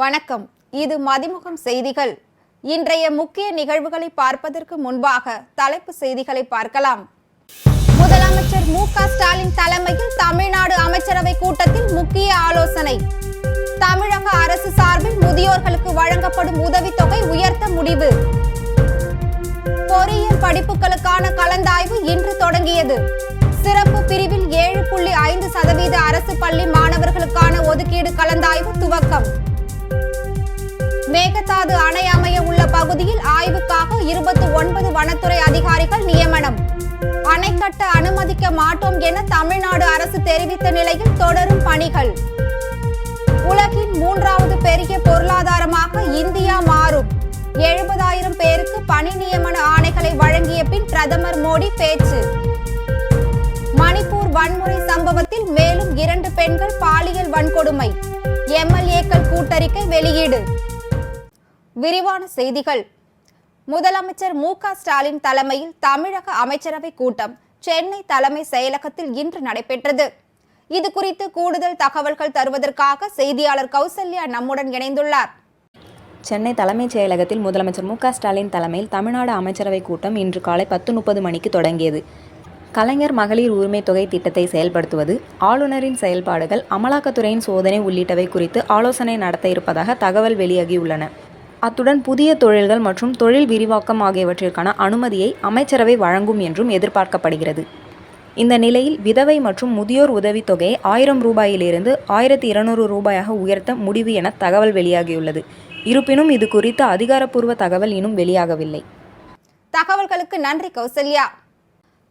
வணக்கம். இது மதிமுகம் செய்திகள். இன்றைய முக்கிய நிகழ்வுகளை பார்ப்பதற்கு முன்பாக தலைப்பு செய்திகளை பார்க்கலாம். முதலமைச்சர் மு க ஸ்டாலின் தலைமையில் தமிழ்நாடு அமைச்சரவை கூட்டத்தில் முக்கிய ஆலோசனை. தமிழக அரசு சார்பில் முதியோர்களுக்கு வழங்கப்படும் உதவித்தொகை உயர்த்த முடிவு. பொறியியல் படிப்புகளுக்கான கலந்தாய்வு இன்று தொடங்கியது. சிறப்பு பிரிவில் ஏழு புள்ளி ஐந்து சதவீத அரசு பள்ளி மாணவர்களுக்கான ஒதுக்கீடு கலந்தாய்வு துவக்கம். மேகதாது அணை அமைய உள்ள பகுதியில் ஆய்வுக்காக இருபத்தி ஒன்பது வனத்துறை அதிகாரிகள் நியமனம். அணை கட்ட அனுமதிக்க மாட்டோம் என தமிழ்நாடு அரசு தெரிவித்த நிலையில் தொடரும் பணிகள். உலகின் மூன்றாவது பெரிய பொருளாதாரமாக இந்தியா மாறும். எழுபதாயிரம் பேருக்கு பணி நியமன ஆணைகளை வழங்கிய பின் பிரதமர் மோடி பேச்சு. மணிப்பூர் வன்முறை சம்பவத்தில் மேலும் இரண்டு பெண்கள் பாலியல் வன்கொடுமை. எம்எல்ஏக்கள் கூட்டறிக்கை வெளியீடு. விரிவான செய்திகள். முதலமைச்சர் மு ஸ்டாலின் தலைமையில் தமிழக அமைச்சரவை கூட்டம் சென்னை தலைமை செயலகத்தில் இன்று நடைபெற்றது. இது குறித்து கூடுதல் தகவல்கள் தருவதற்காக செய்தியாளர் கௌசல்யா நம்முடன் இணைந்துள்ளார். சென்னை தலைமைச் செயலகத்தில் முதலமைச்சர் மு ஸ்டாலின் தலைமையில் தமிழ்நாடு அமைச்சரவை கூட்டம் இன்று காலை பத்து முப்பது மணிக்கு தொடங்கியது. கலைஞர் மகளிர் உரிமை தொகை திட்டத்தை செயல்படுத்துவது ஆளுநரின் செயல்பாடுகள் அமலாக்கத்துறையின் சோதனை உள்ளிட்டவை குறித்து ஆலோசனை நடத்த இருப்பதாக தகவல் வெளியாகியுள்ளன. அத்துடன் புதிய தொழில்கள் மற்றும் தொழில் விரிவாக்கம் ஆகியவற்றிற்கான அனுமதியை அமைச்சரவை வழங்கும் என்றும் எதிர்பார்க்கப்படுகிறது. இந்த நிலையில் விதவை மற்றும் முதியோர் உதவித்தொகையை ஆயிரம் ரூபாயிலிருந்து ஆயிரத்தி இருநூறு ரூபாயாக உயர்த்த முடிவு என தகவல் வெளியாகியுள்ளது. இருப்பினும் இது குறித்து அதிகாரப்பூர்வ தகவல் இன்னும் வெளியாகவில்லை. தகவல்களுக்கு நன்றி கௌசல்யா.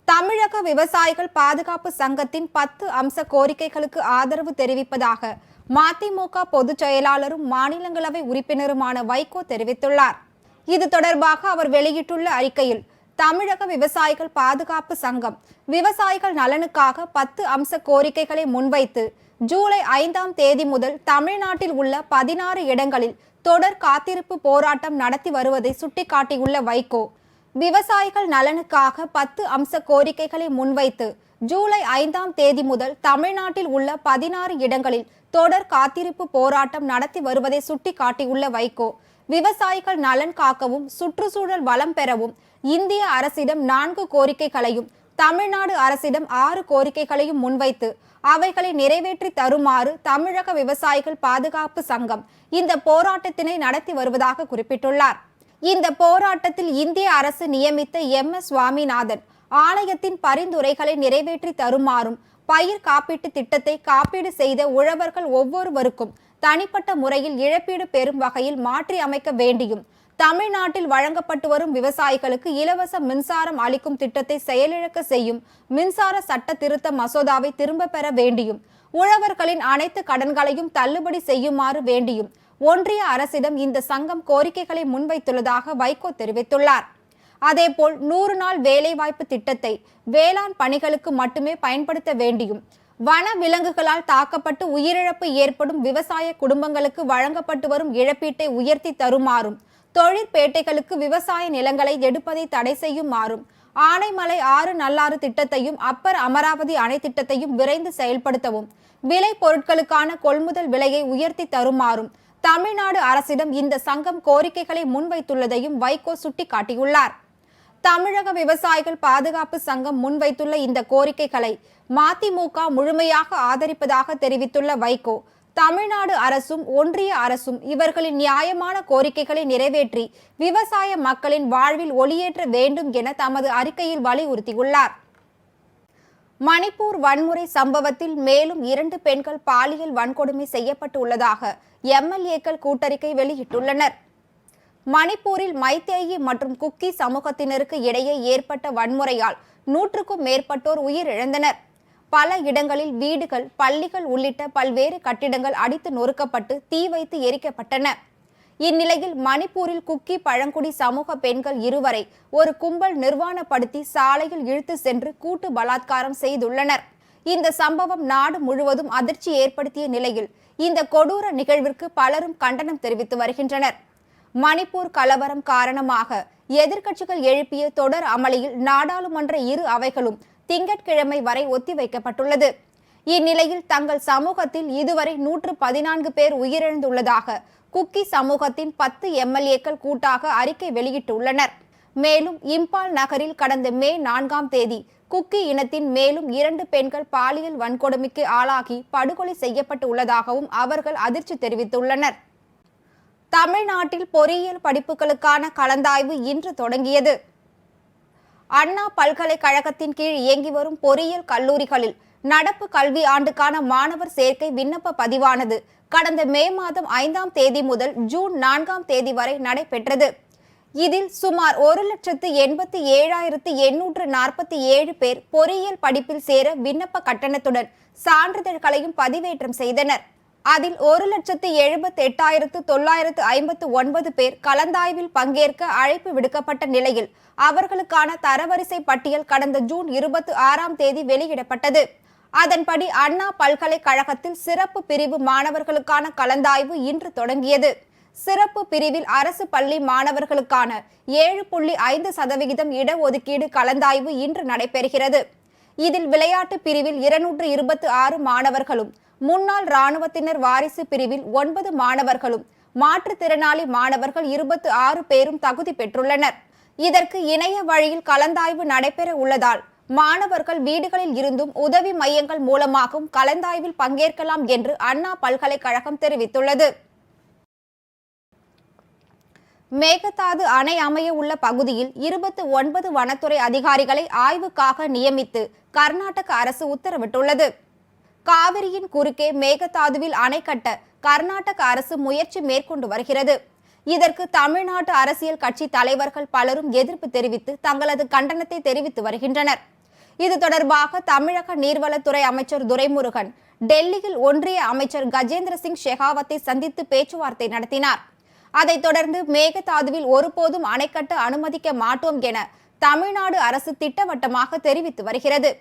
தமிழக விவசாயிகள் பாதுகாப்பு சங்கத்தின் பத்து அம்ச கோரிக்கைகளுக்கு ஆதரவு தெரிவிப்பதாக மதிமுக பொதுச் செயலாளரும் மாநிலங்களவை உறுப்பினருமான வைகோ தெரிவித்துள்ளார். இது தொடர்பாக அவர் வெளியிட்டுள்ள அறிக்கையில் தமிழக விவசாயிகள் பாதுகாப்பு சங்கம் விவசாயிகள் நலனுக்காக பத்து அம்ச கோரிக்கைகளை முன்வைத்து ஜூலை ஐந்தாம் தேதி முதல் தமிழ்நாட்டில் உள்ள பதினாறு இடங்களில் தொடர் காத்திருப்பு போராட்டம் நடத்தி வருவதை சுட்டிக்காட்டியுள்ள வைகோ விவசாயிகள் நலனுக்காக பத்து அம்ச கோரிக்கைகளை முன்வைத்து ஜூலை ஐந்தாம் தேதி முதல் தமிழ்நாட்டில் உள்ள பதினாறு இடங்களில் தொடர் காத்திருப்பு போராட்டம் நடத்தி வருவதை சுட்டிக்காட்டியுள்ள வைகோ விவசாயிகள் நலன் காக்கவும் சுற்றுச்சூழல் வளம் பெறவும் இந்திய அரசிடம் நான்கு கோரிக்கைகளையும் தமிழ்நாடு அரசிடம் ஆறு கோரிக்கைகளையும் முன்வைத்து அவைகளை நிறைவேற்றி தருமாறு தமிழக விவசாயிகள் பாதுகாப்பு சங்கம் இந்த போராட்டத்தினை நடத்தி வருவதாக குறிப்பிட்டுள்ளார். இந்த போராட்டத்தில் இந்திய அரசு நியமித்த எம். எஸ். சுவாமிநாதன் ஆலயத்தின் பரிந்துரைகளை நிறைவேற்றி தருமாறும் பயிர் காப்பீட்டு திட்டத்தை காப்பீடு செய்த உழவர்கள் ஒவ்வொருவருக்கும் தனிப்பட்ட முறையில் இழப்பீடு பெறும் வகையில் மாற்றி அமைக்க வேண்டியும் தமிழ்நாட்டில் வழங்கப்பட்டு வரும் விவசாயிகளுக்கு இலவச மின்சாரம் அளிக்கும் திட்டத்தை செயலிழக்க செய்யும் மின்சார சட்ட திருத்த மசோதாவை திரும்ப பெற வேண்டியும் உழவர்களின் அனைத்து கடன்களையும் தள்ளுபடி செய்யுமாறு வேண்டியும் ஒன்றிய அரசிடம் இந்த சங்கம் கோரிக்கைகளை முன்வைத்துள்ளதாக வைகோ தெரிவித்துள்ளார். அதேபோல் நூறு நாள் வேலைவாய்ப்பு திட்டத்தை வேளாண் பணிகளுக்கு மட்டுமே பயன்படுத்த வேண்டியும் வன விலங்குகளால் தாக்கப்பட்டு உயிரிழப்பு ஏற்படும் விவசாய குடும்பங்களுக்கு வழங்கப்பட்டு வரும் இழப்பீட்டை உயர்த்தி தருமாறும் தொழிற்பேட்டைகளுக்கு விவசாய நிலங்களை எடுப்பதை தடை செய்யுமாறும் ஆனைமலை ஆறு நல்லாறு திட்டத்தையும் அப்பர் அமராவதி அணை திட்டத்தையும் விரைந்து செயல்படுத்தவும் விலை பொருட்களுக்கான கொள்முதல் விலையை உயர்த்தி தருமாறும் தமிழ்நாடு அரசிடம் இந்த சங்கம் கோரிக்கைகளை முன்வைத்துள்ளதையும் வைகோ சுட்டிக்காட்டியுள்ளார். தமிழக விவசாயிகள் பாதுகாப்பு சங்கம் முன்வைத்துள்ள இந்த கோரிக்கைகளை மதிமுக முழுமையாக ஆதரிப்பதாக தெரிவித்துள்ள வைகோ தமிழ்நாடு அரசும் ஒன்றிய அரசும் இவர்களின் நியாயமான கோரிக்கைகளை நிறைவேற்றி விவசாய மக்களின் வாழ்வில் ஒளியேற்ற வேண்டும் என தமது அறிக்கையில் வலியுறுத்தியுள்ளார். மணிப்பூர் வன்முறை சம்பவத்தில் மேலும் இரண்டு பெண்கள் பாலியல் வன்கொடுமை செய்யப்பட்டுள்ளதாக எம்எல்ஏக்கள் கூட்டறிக்கை வெளியிட்டுள்ளனர். மணிப்பூரில் மைத்தேயி மற்றும் குக்கி சமூகத்தினருக்கு இடையே ஏற்பட்ட வன்முறையால் நூற்றுக்கும் மேற்பட்டோர் உயிரிழந்தனர். பல இடங்களில் வீடுகள் பள்ளிகள் உள்ளிட்ட பல்வேறு கட்டிடங்கள் அடித்து நொறுக்கப்பட்டு தீ வைத்து எரிக்கப்பட்டன. இந்நிலையில் மணிப்பூரில் குக்கி பழங்குடி சமூக பெண்கள் இருவரை ஒரு கும்பல் நிர்வாணப்படுத்தி சாலையில் இழுத்து சென்று கூட்டு பலாத்காரம் செய்துள்ளனர். இந்த சம்பவம் நாடு முழுவதும் அதிர்ச்சி ஏற்படுத்திய நிலையில் இந்த கொடூர நிகழ்விற்கு பலரும் கண்டனம் தெரிவித்து வருகின்றனர். மணிப்பூர் கலவரம் காரணமாக எதிர்க்கட்சிகள் எழுப்பிய தொடர் அமளியில் நாடாளுமன்ற இரு அவைகளும் திங்கட்கிழமை வரை ஒத்திவைக்கப்பட்டுள்ளது. இந்நிலையில் தங்கள் சமூகத்தில் இதுவரை நூற்று பதினான்கு பேர் உயிரிழந்துள்ளதாக குக்கி சமூகத்தின் பத்து எம்எல்ஏக்கள் கூட்டாக அறிக்கை வெளியிட்டுள்ளனர். மேலும் இம்பால் நகரில் கடந்த மே நான்காம் தேதி குக்கி இனத்தின் மேலும் இரண்டு பெண்கள் பாலியல் வன்கொடுமைக்கு ஆளாகி படுகொலை செய்யப்பட்டு உள்ளதாகவும் அவர்கள் அதிர்ச்சி தெரிவித்துள்ளனர். தமிழ்நாட்டில் பொறியியல் படிப்புகளுக்கான கலந்தாய்வு இன்று தொடங்கியது. அண்ணா பல்கலைக்கழகத்தின் கீழ் இயங்கி வரும் பொறியியல் கல்லூரிகளில் நடப்பு கல்வி ஆண்டுக்கான மாணவர் சேர்க்கை விண்ணப்ப பதிவானது. கடந்த மே மாதம் ஐந்தாம் தேதி முதல் ஜூன் நான்காம் தேதி வரை நடைபெற்றது. இதில் சுமார் ஒரு லட்சத்து எண்பத்தி ஏழாயிரத்து எண்ணூற்று நாற்பத்தி ஏழு பேர் பொறியியல் படிப்பில் சேர விண்ணப்ப கட்டணத்துடன் சான்றிதழ்களையும் பதிவேற்றம் செய்தனர். அதில் ஒரு லட்சத்து எழுபத்தி எட்டாயிரத்து தொள்ளாயிரத்து ஐம்பத்து ஒன்பது பேர் கலந்தாய்வில் பங்கேற்க அழைப்பு விடுக்கப்பட்ட நிலையில் அவர்களுக்கான தரவரிசை பட்டியல் கடந்த ஜூன் இருபத்தி ஆறாம் தேதி வெளியிடப்பட்டது. அதன்படி அண்ணா பல்கலைக்கழகத்தில் சிறப்பு பிரிவு மாணவர்களுக்கான கலந்தாய்வு இன்று தொடங்கியது. சிறப்பு பிரிவில் அரசு பள்ளி மாணவர்களுக்கான ஏழு புள்ளி ஐந்து சதவிகிதம் இடஒதுக்கீடு கலந்தாய்வு இன்று நடைபெறுகிறது. இதில் விளையாட்டு பிரிவில் இருநூற்று இருபத்தி ஆறு மாணவர்களும் முன்னாள் ராணுவத்தினர் வாரிசு பிரிவில் ஒன்பது மாணவர்களும் மாற்றுத்திறனாளி மாணவர்கள் இருபத்தி ஆறு பேரும் தகுதி பெற்றுள்ளனர். இதற்கு இணைய வழியில் கலந்தாய்வு நடைபெற உள்ளதால் மாணவர்கள் வீடுகளில் இருந்தும் உதவி மையங்கள் மூலமாகவும் கலந்தாய்வில் பங்கேற்கலாம் என்று அண்ணா பல்கலைக்கழகம் தெரிவித்துள்ளது. மேகதாது அணை அமைய உள்ள பகுதியில் இருபத்தி ஒன்பது வனத்துறை அதிகாரிகளை ஆய்வுக்காக நியமித்து கர்நாடக அரசு உத்தரவிட்டுள்ளது. காவிரியின் குறுக்கே மேகதாதுவில் அணை கட்ட கர்நாடக அரசு முயற்சி மேற்கொண்டு வருகிறது. இதற்கு தமிழ்நாட்டு அரசியல் கட்சி தலைவர்கள் பலரும் எதிர்ப்பு தெரிவித்து தங்களது கண்டனத்தை தெரிவித்து வருகின்றனர். இது தொடர்பாக தமிழக நீர்வளத்துறை அமைச்சர் துரைமுருகன் டெல்லியில் ஒன்றிய அமைச்சர் கஜேந்திர சிங் ஷெகாவத்தை சந்தித்து பேச்சுவார்த்தை நடத்தினார். அதைத் தொடர்ந்து மேகதாதுவில் ஒருபோதும் அணைக்கட்ட அனுமதிக்க மாட்டோம் என தமிழ்நாடு அரசு திட்டவட்டமாக தெரிவித்து வருகிறது.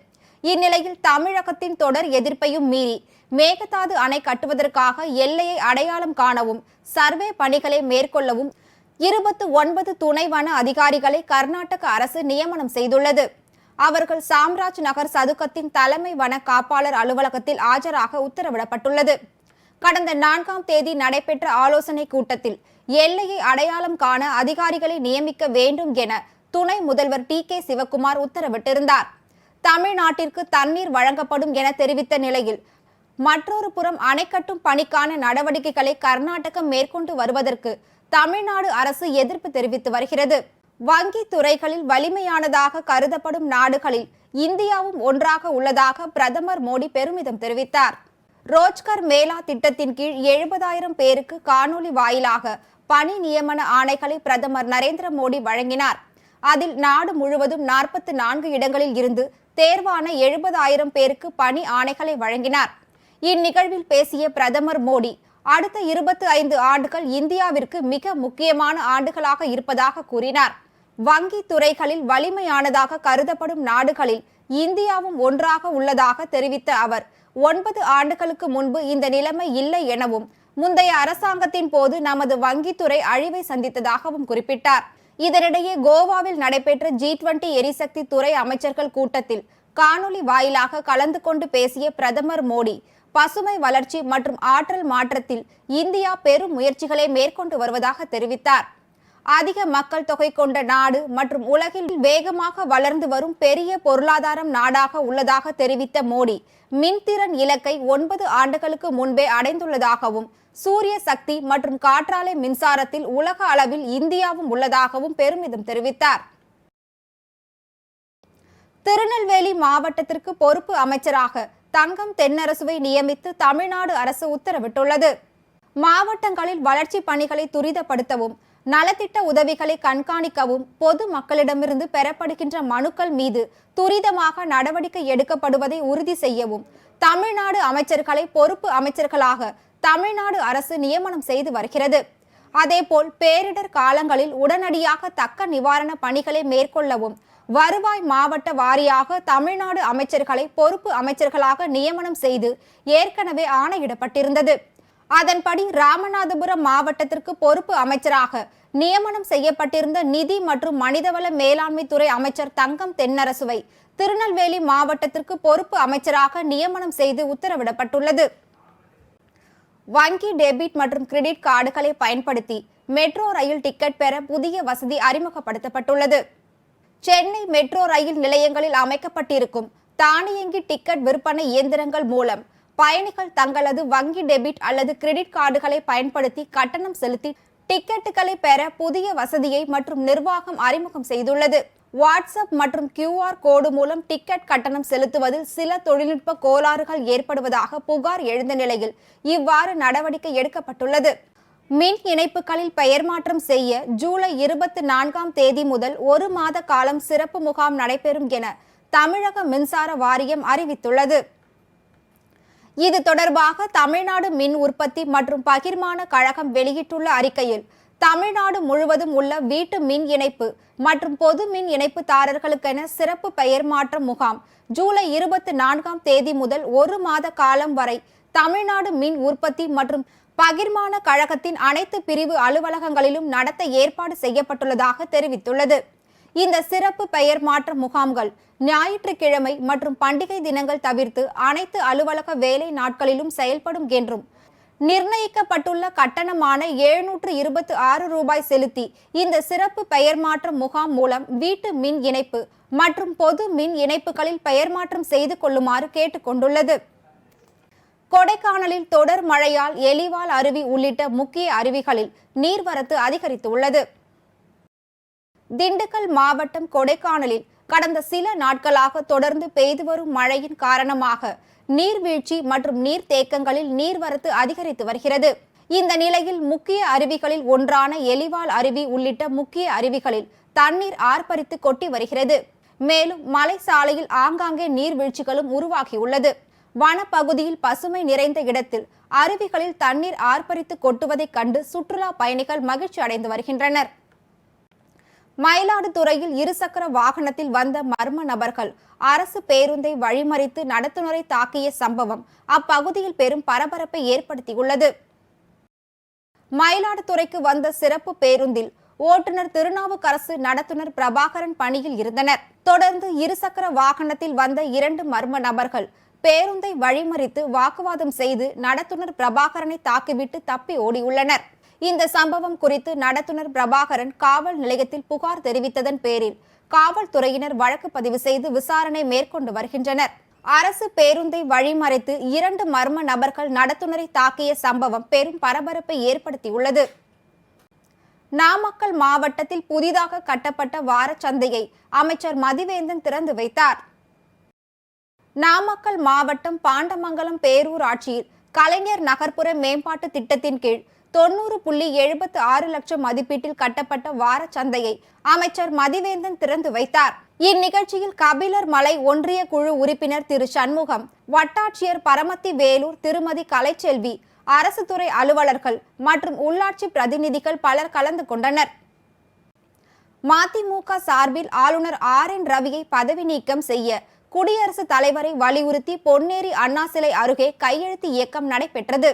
இந்நிலையில் தமிழகத்தின் தொடர் எதிர்ப்பையும் மீறி மேகதாது அணை கட்டுவதற்காக எல்லையை அடையாளம் காணவும் சர்வே பணிகளை மேற்கொள்ளவும் இருபத்து ஒன்பது துணை வன அதிகாரிகளை கர்நாடக அரசு நியமனம் செய்துள்ளது. அவர்கள் சாம்ராஜ் நகர் சதுக்கத்தின் தலைமை வன காப்பாளர் அலுவலகத்தில் ஆஜராக உத்தரவிடப்பட்டுள்ளது. கடந்த நான்காம் தேதி நடைபெற்ற ஆலோசனை கூட்டத்தில் எல்லையை அடையாளம் காண அதிகாரிகளை நியமிக்க வேண்டும் என துணை முதல்வர் டி கே சிவக்குமார் உத்தரவிட்டிருந்தார். தமிழ்நாட்டிற்கு தண்ணீர் வழங்கப்படும் என தெரிவித்த நிலையில் மற்றொரு புறம் அணைக்கட்டும் பணிக்கான நடவடிக்கைகளை கர்நாடகம் மேற்கொண்டு வருவதற்கு தமிழ்நாடு அரசு எதிர்ப்பு தெரிவித்து வருகிறது. வங்கி துறைகளில் வலிமையானதாக கருதப்படும் நாடுகளில் இந்தியாவும் ஒன்றாக உள்ளதாக பிரதமர் மோடி பெருமிதம் தெரிவித்தார். ரோஜ்கர் மேலா திட்டத்தின் கீழ் எழுபதாயிரம் பேருக்கு காணொலி வாயிலாக பணி நியமன ஆணைகளை பிரதமர் நரேந்திர மோடி வழங்கினார். அதில் நாடு முழுவதும் நாற்பத்தி நான்கு இடங்களில் இருந்து தேர்வான எழுபதாயிரம் பேருக்கு பணி ஆணைகளை வழங்கினார். இந்நிகழ்வில் பேசிய பிரதமர் மோடி அடுத்த இருபத்தி ஐந்து ஆண்டுகள் இந்தியாவிற்கு மிக முக்கியமான ஆண்டுகளாக இருப்பதாக கூறினார். வங்கி துறைகளில் வலிமையானதாக கருதப்படும் நாடுகளில் இந்தியாவும் ஒன்றாக உள்ளதாக தெரிவித்த அவர் ஒன்பது ஆண்டுகளுக்கு முன்பு இந்த நிலைமை இல்லை எனவும் முந்தைய அரசாங்கத்தின் போது நமது வங்கித்துறை அழிவை சந்தித்ததாகவும் குறிப்பிட்டார். இதனிடையே கோவாவில் நடைபெற்ற ஜி டுவெண்டி எரிசக்தி துறை அமைச்சர்கள் கூட்டத்தில் காணொலி வாயிலாக கலந்து கொண்டு பேசிய பிரதமர் மோடி பசுமை வளர்ச்சி மற்றும் ஆற்றல் மாற்றத்தில் இந்தியா பெரும் முயற்சிகளை மேற்கொண்டு வருவதாக தெரிவித்தார். அதிக மக்கள் தொகை கொண்ட நாடு மற்றும் உலகில் வேகமாக வளர்ந்து வரும் பெரிய பொருளாதாரம் நாடாக உள்ளதாக தெரிவித்த மோடி மின்திறன் இலக்கை ஒன்பது ஆண்டுகளுக்கு முன்பே அடைந்துள்ளதாகவும் சூரிய சக்தி மற்றும் காற்றாலை மின்சாரத்தில் உலக அளவில் இந்தியாவும் உள்ளதாகவும் பெருமிதம் தெரிவித்தார். திருநெல்வேலி மாவட்டத்திற்கு பொறுப்பு அமைச்சராக தங்கம் தென்னரசுவை நியமித்து தமிழ்நாடு அரசு உத்தரவிட்டுள்ளது. மாவட்டங்களில் வளர்ச்சி பணிகளை துரிதப்படுத்தவும் நலத்திட்ட உதவிகளை கண்காணிக்கவும் பொது மக்களிடமிருந்து பெறப்படுகின்ற மனுக்கள் மீது துரிதமாக நடவடிக்கை எடுக்கப்படுவதை உறுதி செய்யவும் தமிழ்நாடு அமைச்சர்களை பொறுப்பு அமைச்சர்களாக தமிழ்நாடு அரசு நியமனம் செய்து வருகிறது. அதேபோல் பேரிடர் காலங்களில் உடனடியாக தக்க நிவாரண பணிகளை மேற்கொள்ளவும் வருவாய் மாவட்ட வாரியாக தமிழ்நாடு அமைச்சர்களை பொறுப்பு அமைச்சர்களாக நியமனம் செய்து ஏற்கனவே ஆணையிடப்பட்டிருந்தது. அதன்படி ராமநாதபுரம் மாவட்டத்திற்கு பொறுப்பு அமைச்சராக நியமனம் செய்யப்பட்டிருந்த நிதி மற்றும் மனிதவள மேலாண்மைத்துறை அமைச்சர் தங்கம் தென்னரசுவை திருநெல்வேலி மாவட்டத்திற்கு பொறுப்பு அமைச்சராக நியமனம் செய்து உத்தரவிடப்பட்டுள்ளது. வங்கி டெபிட் மற்றும் கிரெடிட் கார்டுகளை பயன்படுத்தி மெட்ரோ ரயில் டிக்கெட் பெற புதிய வசதி அறிமுகப்படுத்தப்பட்டுள்ளது. சென்னை மெட்ரோ ரயில் நிலையங்களில் அமைக்கப்பட்டிருக்கும் தானியங்கி டிக்கெட் விற்பனை இயந்திரங்கள் மூலம் பயணிகள் தங்களது வங்கி டெபிட் அல்லது கிரெடிட் கார்டுகளை பயன்படுத்தி கட்டணம் செலுத்தி டிக்கெட்டுகளை பெற புதிய வசதியை மற்றும் நிர்வாகம் அறிமுகம் செய்துள்ளது. வாட்ஸ்அப் மற்றும் கியூஆர் கோடு மூலம் டிக்கெட் கட்டணம் செலுத்துவதில் சில தொழில்நுட்ப கோளாறுகள் ஏற்படுவதாக புகார் எழுந்த நிலையில் இவ்வாறு நடவடிக்கை எடுக்கப்பட்டுள்ளது. மின் இணைப்புகளில் பெயர் மாற்றம் செய்ய ஜூலை இருபத்தி நான்காம் தேதி முதல் ஒரு மாத காலம் சிறப்பு முகாம் நடைபெறும் என தமிழக மின்சார வாரியம் அறிவித்துள்ளது. இது தொடர்பாக தமிழ்நாடு மின் உற்பத்தி மற்றும் பகிர்மான கழகம் வெளியிட்டுள்ள அறிக்கையில் தமிழ்நாடு முழுவதும் உள்ள வீட்டு மின் இணைப்பு மற்றும் பொது மின் இணைப்புதாரர்களுக்கென சிறப்பு பெயர் மாற்றம் முகாம் ஜூலை இருபத்தி நான்காம் தேதி முதல் ஒரு மாத காலம் வரை தமிழ்நாடு மின் உற்பத்தி மற்றும் பகிர்மான கழகத்தின் அனைத்து பிரிவு அலுவலகங்களிலும் நடத்த ஏற்பாடு செய்யப்பட்டுள்ளதாக தெரிவித்துள்ளது. இந்த சிறப்பு பெயர் மாற்ற முகாம்கள் ஞாயிற்றுக்கிழமை மற்றும் பண்டிகை தினங்கள் தவிர்த்து அனைத்து அலுவலக வேலை நாட்களிலும் செயல்படும் என்றும் நிர்ணயிக்கப்பட்டுள்ள கட்டணமான எழுநூற்று இருபத்தி ஆறு ரூபாய் செலுத்தி இந்த சிறப்பு பெயர் மாற்றம் முகாம் மூலம் வீட்டு மின் இணைப்பு மற்றும் பொது மின் இணைப்புகளில் பெயர் மாற்றம் செய்து கொள்ளுமாறு கேட்டுக்கொண்டுள்ளது. கொடைக்கானலில் தொடர் மழையால் எலிவால் அருவி உள்ளிட்ட முக்கிய அருவிகளில் நீர்வரத்து அதிகரித்துள்ளது. திண்டுக்கல் மாவட்டம் கொடைக்கானலில் கடந்த சில நாட்களாக தொடர்ந்து பெய்து வரும் மழையின் காரணமாக நீர்வீழ்ச்சி மற்றும் நீர்த்தேக்கங்களில் நீர்வரத்து அதிகரித்து வருகிறது. இந்த நிலையில் முக்கிய அருவிகளில் ஒன்றான எலிவால் அருவி உள்ளிட்ட முக்கிய அருவிகளில் தண்ணீர் ஆர்ப்பரித்து கொட்டி வருகிறது. மேலும் மலை சாலையில் ஆங்காங்கே நீர்வீழ்ச்சிகளும் உருவாகியுள்ளது. வனப்பகுதியில் பசுமை நிறைந்த இடத்தில் அருவிகளில் தண்ணீர் ஆர்ப்பரித்து கொட்டுவதைக் கண்டு சுற்றுலா பயணிகள் மகிழ்ச்சி அடைந்து வருகின்றனர். மயிலாடுதுறையில் இருசக்கர வாகனத்தில் வந்த மர்ம நபர்கள் அரசு பேருந்தை வழிமறித்து நடத்துனரை தாக்கிய சம்பவம் அப்பகுதியில் பெரும் பரபரப்பை ஏற்படுத்தியுள்ளது. மயிலாடுதுறைக்கு வந்த சிறப்பு பேருந்தில் ஓட்டுநர் திருநாவுக்கரசு நடத்துனர் பிரபாகரன் பணியில் இருந்தனர். தொடர்ந்து இருசக்கர வாகனத்தில் வந்த இரண்டு மர்ம நபர்கள் பேருந்தை வழிமறித்து வாக்குவாதம் செய்து நடத்துனர் பிரபாகரனை தாக்கிவிட்டு தப்பி ஓடியுள்ளனர். இந்த சம்பவம் குறித்து நடத்துனர் பிரபாகரன் காவல் நிலையத்தில் புகார் தெரிவித்ததன் பேரில் காவல்துறையினர் வழக்கு பதிவு செய்து விசாரணை மேற்கொண்டு வருகின்றனர். அரசு பேருந்தை வழிமறைத்து இரண்டு மர்ம நபர்கள் நடத்துனரை தாக்கிய சம்பவம் பெரும் பரபரப்பை ஏற்படுத்தியுள்ளது. நாமக்கல் மாவட்டத்தில் புதிதாக கட்டப்பட்ட வாரச்சந்தையை அமைச்சர் மதிவேந்தன் திறந்து வைத்தார். நாமக்கல் மாவட்டம் பாண்டமங்கலம் பேரூராட்சியில் கலைஞர் நகர்ப்புற மேம்பாட்டு திட்டத்தின் கீழ் தொண்ணூறு புள்ளி எழுபத்து ஆறு லட்சம் மதிப்பீட்டில் கட்டப்பட்ட வார சந்தையை அமைச்சர் மதிவேந்தன் திறந்து வைத்தார். இந்நிகழ்ச்சியில் கபிலர் மலை ஒன்றிய குழு உறுப்பினர் திரு சண்முகம் வட்டாட்சியர் பரமத்தி வேலூர் திருமதி கலைச்செல்வி அரசு துறை அலுவலர்கள் மற்றும் உள்ளாட்சி பிரதிநிதிகள் பலர் கலந்து கொண்டனர். மதிமுக சார்பில் ஆளுநர் ஆர் என் ரவியை பதவி நீக்கம் செய்ய குடியரசுத் தலைவரை வலியுறுத்தி பொன்னேரி அண்ணா சிலை அருகே கையெழுத்து இயக்கம் நடைபெற்றது.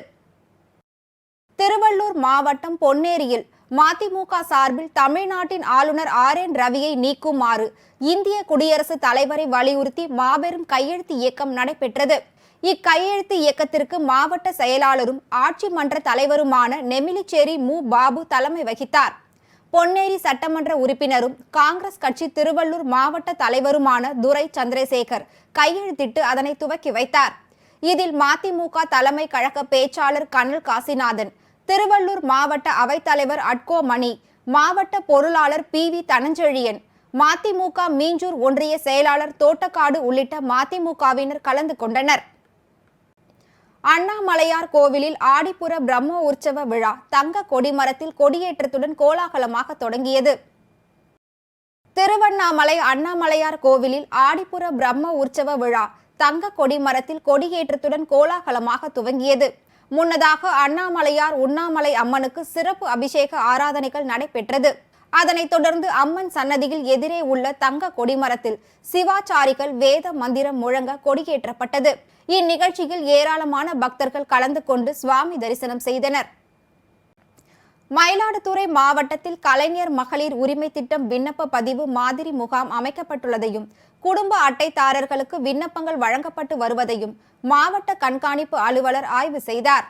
திருவள்ளூர் மாவட்டம் பொன்னேரியில் மதிமுக சார்பில் தமிழ்நாட்டின் ஆளுநர் ஆர் என் ரவியை நீக்குமாறு இந்திய குடியரசுத் தலைவரை வலியுறுத்தி மாபெரும் கையெழுத்து இயக்கம் நடைபெற்றது. இக்கையெழுத்து இயக்கத்திற்கு மாவட்ட செயலாளரும் ஆட்சி மன்ற தலைவருமான நெமிலிச்சேரி மு. பாபு தலைமை வகித்தார். பொன்னேரி சட்டமன்ற உறுப்பினரும் காங்கிரஸ் கட்சி திருவள்ளூர் மாவட்ட தலைவருமான துரை சந்திரசேகர் கையெழுத்திட்டு அதனை துவக்கி வைத்தார். இதில் மதிமுக தலைமை கழக பேச்சாளர் கனல் காசிநாதன் திருவள்ளூர் மாவட்ட அவைத்தலைவர் அட்கோ மணி மாவட்ட பொருளாளர் பி வி தனஞ்செழியன் மதிமுக மீஞ்சூர் ஒன்றிய செயலாளர் தோட்டக்காடு உள்ளிட்ட மதிமுகவினர் கலந்து கொண்டனர். அண்ணாமலையார் கோவிலில் ஆடிப்புற பிரம்ம உற்சவ விழா தங்க கொடிமரத்தில் கொடியேற்றத்துடன் கோலாகலமாக தொடங்கியது. திருவண்ணாமலை அண்ணாமலையார் கோவிலில் ஆடிப்புற பிரம்ம உற்சவ விழா தங்க கொடிமரத்தில் கொடியேற்றத்துடன் கோலாகலமாக துவங்கியது. முன்னதாக அண்ணாமலையார் உண்ணாமலை அம்மனுக்கு சிறப்பு அபிஷேக ஆராதனைகள் நடைபெற்றது. அதனைத் தொடர்ந்து அம்மன் சன்னதியில் எதிரே உள்ள தங்க கொடிமரத்தில் சிவாச்சாரிகள் வேத மந்திரம் முழங்க கொடியேற்றப்பட்டது. இந்நிகழ்ச்சியில் ஏராளமான பக்தர்கள் கலந்து கொண்டு சுவாமி தரிசனம் செய்தனர். மயிலாடுதுறை மாவட்டத்தில் கலைஞர் மகளிர் உரிமை திட்டம் விண்ணப்ப பதிவு மாதிரி முகாம் அமைக்கப்பட்டுள்ளதையும் குடும்ப அட்டைதாரர்களுக்கு விண்ணப்பங்கள் வழங்கப்பட்டு வருவதையும் மாவட்ட கண்காணிப்பு அலுவலர் ஆய்வு செய்தார்.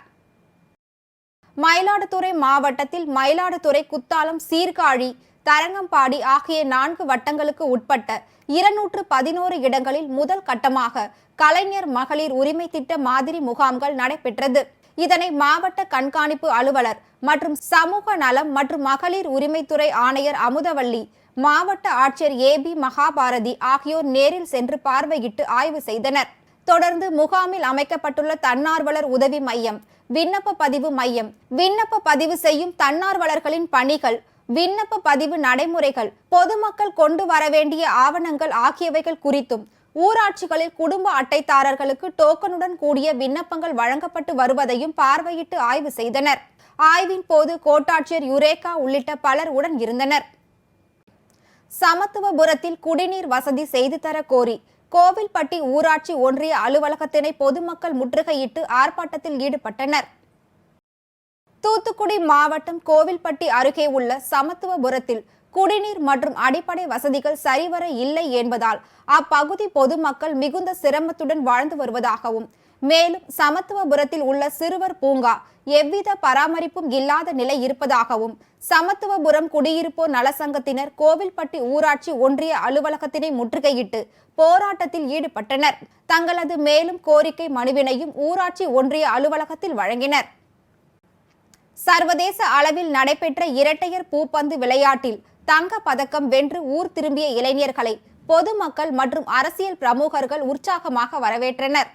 மயிலாடுதுறை மாவட்டத்தில் மயிலாடுதுறை குத்தாலம் சீர்காழி தரங்கம்பாடி ஆகிய நான்கு வட்டங்களுக்கு உட்பட்ட இருநூற்று பதினோரு இடங்களில் முதல் கட்டமாக கலைஞர் மகளிர் உரிமை திட்ட மாதிரி முகாம்கள் நடைபெற்றது. இதனை மாவட்ட கண்காணிப்பு அலுவலர் மற்றும் சமூக நலம் மற்றும் மகளிர் உரிமைத்துறை ஆணையர் அமுதவள்ளி மாவட்ட ஆட்சியர் ஏ பி மகாபாரதி ஆகியோர் நேரில் சென்று பார்வையிட்டு ஆய்வு செய்தனர். தொடர்ந்து முகாமில் அமைக்கப்பட்டுள்ள தன்னார்வலர் உதவி மையம் விண்ணப்ப பதிவு மையம் விண்ணப்ப பதிவு செய்யும் தன்னார்வலர்களின் பணிகள் விண்ணப்ப பதிவு நடைமுறைகள் பொதுமக்கள் கொண்டு வர வேண்டிய ஆவணங்கள் ஆகியவைகள் குறித்தும் ஊராட்சிகளில் குடும்ப அட்டைதாரர்களுக்கு டோக்கனுடன் கூடிய விண்ணப்பங்கள் வழங்கப்பட்டு வருவதையும் பார்வையிட்டு ஆய்வு செய்தனர். ஆய்வின் போது கோட்டாட்சியர் யுரேகா உள்ளிட்ட பலர் உடன் இருந்தனர். சமத்துவபுரத்தில் குடிநீர் வசதி செய்து தர கோரி கோவில்பட்டி ஊராட்சி ஒன்றிய அலுவலகத்தினை பொதுமக்கள் முற்றுகையிட்டு ஆர்ப்பாட்டத்தில் ஈடுபட்டனர். தூத்துக்குடி மாவட்டம் கோவில்பட்டி அருகே உள்ள சமத்துவபுரத்தில் குடிநீர் மற்றும் அடிப்படை வசதிகள் சரிவர இல்லை என்பதால் அப்பகுதி பொதுமக்கள் மிகுந்த சிரமத்துடன் வாழ்ந்து வருவதாகவும் மேலும் சமத்துவபுரத்தில் உள்ள சிறுவர் பூங்கா எவ்வித பராமரிப்பும் இல்லாத நிலை இருப்பதாகவும் சமத்துவபுரம் குடியிருப்போர் நலசங்கத்தினர் கோவில்பட்டி ஊராட்சி ஒன்றிய அலுவலகத்தினை முற்றுகையிட்டு போராட்டத்தில் ஈடுபட்டனர். தங்களது மேலும் கோரிக்கை மனுவினையும் ஊராட்சி ஒன்றிய அலுவலகத்தில் வழங்கினர். சர்வதேச அளவில் நடைபெற்ற இரட்டையர் பூப்பந்து விளையாட்டில் தங்க பதக்கம் வென்று ஊர் திரும்பிய இளைஞர்களை பொதுமக்கள் மற்றும் அரசியல் பிரமுகர்கள் உற்சாகமாக வரவேற்றனர்.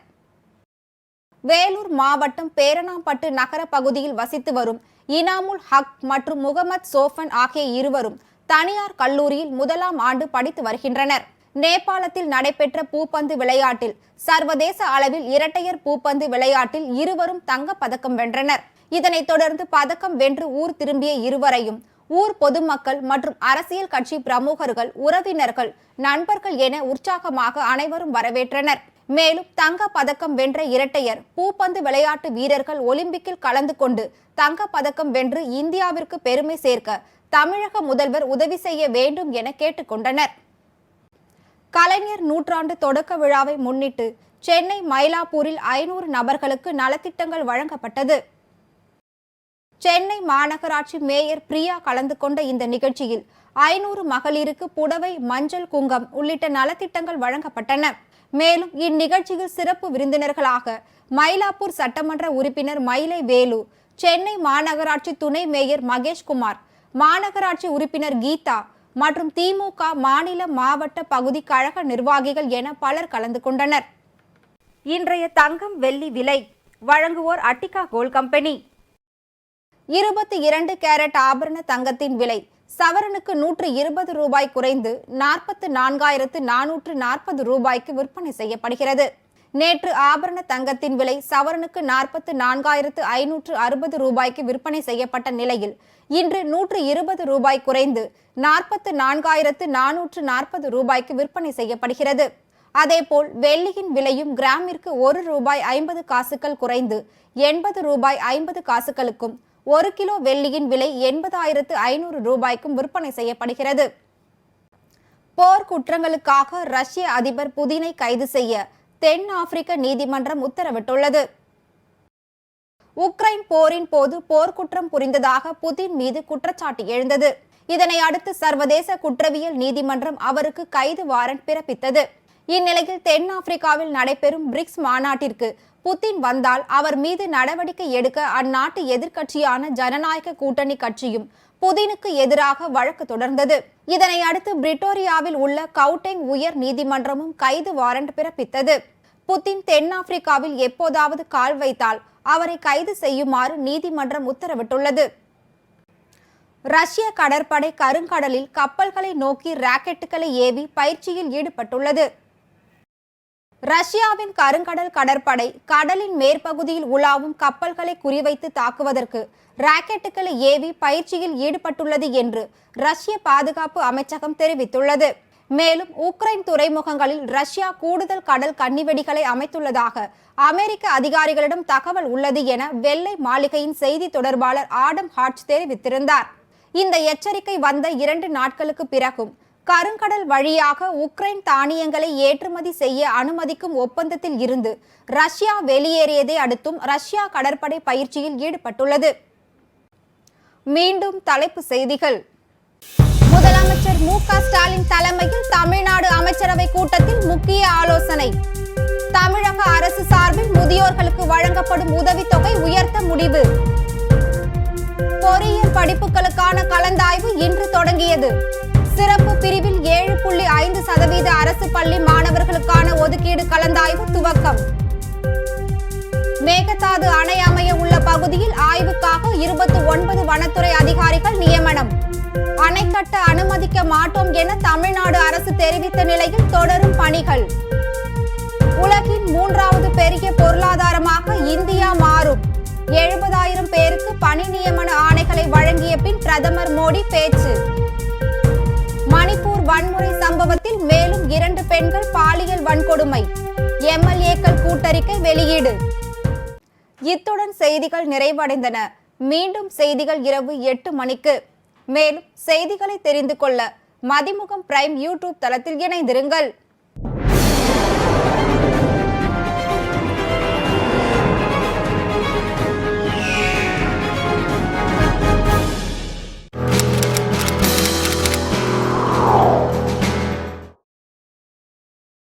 வேலூர் மாவட்டம் பேரணாம்பட்டு நகர பகுதியில் வசித்து வரும் இனாமுல் ஹக் மற்றும் முகமது சோஃபன் ஆகிய இருவரும் தனியார் கல்லூரியில் முதலாம் ஆண்டு படித்து வருகின்றனர். நேபாளத்தில் நடைபெற்ற பூப்பந்து விளையாட்டில் சர்வதேச அளவில் இரட்டையர் பூப்பந்து விளையாட்டில் இருவரும் தங்க பதக்கம் வென்றனர். இதனைத் தொடர்ந்து பதக்கம் வென்று ஊர் திரும்பிய இருவரையும் ஊர் பொதுமக்கள் மற்றும் அரசியல் கட்சி பிரமுகர்கள் உறவினர்கள் நண்பர்கள் என உற்சாகமாக அனைவரும் வரவேற்றனர். மேலும் தங்க பதக்கம் வென்ற இரட்டையர் பூப்பந்து விளையாட்டு வீரர்கள் ஒலிம்பிக்கில் கலந்து கொண்டு தங்க பதக்கம் வென்று இந்தியாவிற்கு பெருமை சேர்க்க தமிழக முதல்வர் உதவி செய்ய வேண்டும் என கேட்டுக்கொண்டனர். கலைஞர் நூற்றாண்டு தொடக்க விழாவை முன்னிட்டு சென்னை மயிலாப்பூரில் ஐநூறு நபர்களுக்கு நலத்திட்டங்கள் வழங்கப்பட்டது. சென்னை மாநகராட்சி மேயர் பிரியா கலந்து கொண்ட இந்த நிகழ்ச்சியில் ஐநூறு மகளிருக்கு புடவை மஞ்சள் குங்கம் உள்ளிட்ட நலத்திட்டங்கள் வழங்கப்பட்டன. மேலும் இந்நிகழ்ச்சியில் சிறப்பு விருந்தினர்களாக மயிலாப்பூர் சட்டமன்ற உறுப்பினர் மயிலை வேலு சென்னை மாநகராட்சி துணை மேயர் மகேஷ்குமார் மாநகராட்சி உறுப்பினர் கீதா மற்றும் திமுக மாநில மாவட்ட பகுதி கழக நிர்வாகிகள் என பலர் கலந்து கொண்டனர். இன்றைய தங்கம் வெள்ளி விலை வழங்குவோர் அட்டிகா கோல் கம்பெனி. இருபத்தி இரண்டு கேரட் ஆபரண தங்கத்தின் விலை சவரனுக்கு நூற்று இருபது ரூபாய் குறைந்து நாற்பத்து நான்காயிரத்து நானூற்று நாற்பது ரூபாய்க்கு விற்பனை செய்யப்படுகிறது. நேற்று ஆபரண தங்கத்தின் விலை சவரனுக்கு நாற்பத்து நான்காயிரத்து ஐநூற்று அறுபது ரூபாய்க்கு விற்பனை செய்யப்பட்ட நிலையில் இன்று நூற்று இருபது ரூபாய் குறைந்து நாற்பத்து நான்காயிரத்து நானூற்று நாற்பது ரூபாய்க்கு விற்பனை செய்யப்படுகிறது. அதேபோல் வெள்ளியின் விலையும் கிராமிற்கு ஒரு ரூபாய் ஐம்பது காசுகள் குறைந்து எண்பது ரூபாய் ஐம்பது காசுகளுக்கும் ஒரு கிலோ வெள்ளியின் விலை எண்பதாயிரத்து ஐநூறு ரூபாய்க்கும் விற்பனை செய்யப்படுகிறது. போர் குற்றங்களுக்காக ரஷ்ய அதிபர் புதினை கைது செய்ய தென் ஆப்பிரிக்க நீதிமன்றம் உத்தரவிட்டுள்ளது. உக்ரைன் போரின் போது போர்க்குற்றம் புரிந்ததாக புதின் மீது குற்றச்சாட்டு எழுந்தது. இதனை அடுத்து சர்வதேச குற்றவியல் நீதிமன்றம் அவருக்கு கைது வாரண்ட் பிறப்பித்தது. இந்நிலையில் தென்னாப்பிரிக்காவில் நடைபெறும் பிரிக்ஸ் மாநாட்டிற்கு புத்தின் வந்தால் அவர் மீது நடவடிக்கை எடுக்க அந்நாட்டு எதிர்க்கட்சியான ஜனநாயக கூட்டணி கட்சியும் புதினுக்கு எதிராக வழக்கு தொடர்ந்தது. இதனை அடுத்து பிரிட்டோரியாவில் உள்ள கவுட்டெங் உயர் நீதிமன்றமும் கைது வாரண்ட் பிறப்பித்தது. புத்தின் தென்னாப்பிரிக்காவில் எப்போதாவது கால் வைத்தால் அவரை கைது செய்யுமாறு நீதிமன்றம் உத்தரவிட்டுள்ளது. ரஷ்ய கடற்படை கருங்கடலில் கப்பல்களை நோக்கி ராக்கெட்டுகளை ஏவி பயிற்சியில் ஈடுபட்டுள்ளது. ரஷ்யாவின் கருங்கடல் கடற்படை கடலின் மேற்பகுதியில் உலாவும் கப்பல்களை குறிவைத்து தாக்குவதற்கு ராக்கெட்டுகளை ஏவி பயிற்சியில் ஈடுபட்டுள்ளது என்று ரஷ்ய பாதுகாப்பு அமைச்சகம் தெரிவித்துள்ளது. மேலும் உக்ரைன் துறைமுகங்களில் ரஷ்யா கூடுதல் கடல் கன்னிவெடிகளை அமைத்துள்ளதாக அமெரிக்க அதிகாரிகளிடம் தகவல் உள்ளது என வெள்ளை மாளிகையின் செய்தி தொடர்பாளர் ஆடம் ஹாட்ச் தெரிவித்திருந்தார். இந்த எச்சரிக்கை வந்த இரண்டு நாட்களுக்கு பிறகும் கருங்கடல் வழியாக உக்ரைன் தானியங்களை ஏற்றுமதி செய்ய அனுமதிக்கும் ஒப்பந்தத்தில் இருந்து ரஷ்யா வெளியேறியதை அடுத்தும் ரஷ்யா கடற்படை பயிற்சியில் ஈடுபட்டுள்ளது. மீண்டும் தலைப்பு செய்திகள். முதலமைச்சர் மு க ஸ்டாலின் தலைமையில் தமிழ்நாடு அமைச்சரவை கூட்டத்தில் முக்கிய ஆலோசனை. தமிழக அரசு சார்பில் முதியோர்களுக்கு வழங்கப்படும் உதவித்தொகை உயர்த்த முடிவு. பொறியியல் படிப்புகளுக்கான கலந்தாய்வு இன்று தொடங்கியது. சிறப்பு பிரிவில் ஏழு புள்ளி ஐந்து சதவீத அரசு பள்ளி மாணவர்களுக்கான ஒதுக்கீடு கலந்தாய்வு துவக்கம். மேகதாது அணை அமைய உள்ள பகுதியில் ஆய்வுக்காக இருபத்தி ஒன்பது வனத்துறை அதிகாரிகள் நியமனம். அணை கட்ட அனுமதிக்க மாட்டோம் என தமிழ்நாடு அரசு தெரிவித்த நிலையில் தொடரும் பணிகள். உலகின் மூன்றாவது பெரிய பொருளாதாரமாக இந்தியா மாறும். எழுபதாயிரம் பேருக்கு பணி நியமன ஆணைகளை வழங்கிய பின் பிரதமர் மோடி பேச்சு. மணிப்பூர் வன்முறை சம்பவத்தில் மேலும் இரண்டு பெண்கள் பாலியல் வன்கொடுமை. எம்எல்ஏக்கள் கூட்டறிக்கை வெளியீடு. இத்துடன் செய்திகள் நிறைவடைந்தன. மீண்டும் செய்திகள் இரவு எட்டு மணிக்கு. மேலும் செய்திகளை தெரிந்து கொள்ள மதிமுகம் பிரைம் யூடியூப் தளத்தில் இணைந்திருங்கள்.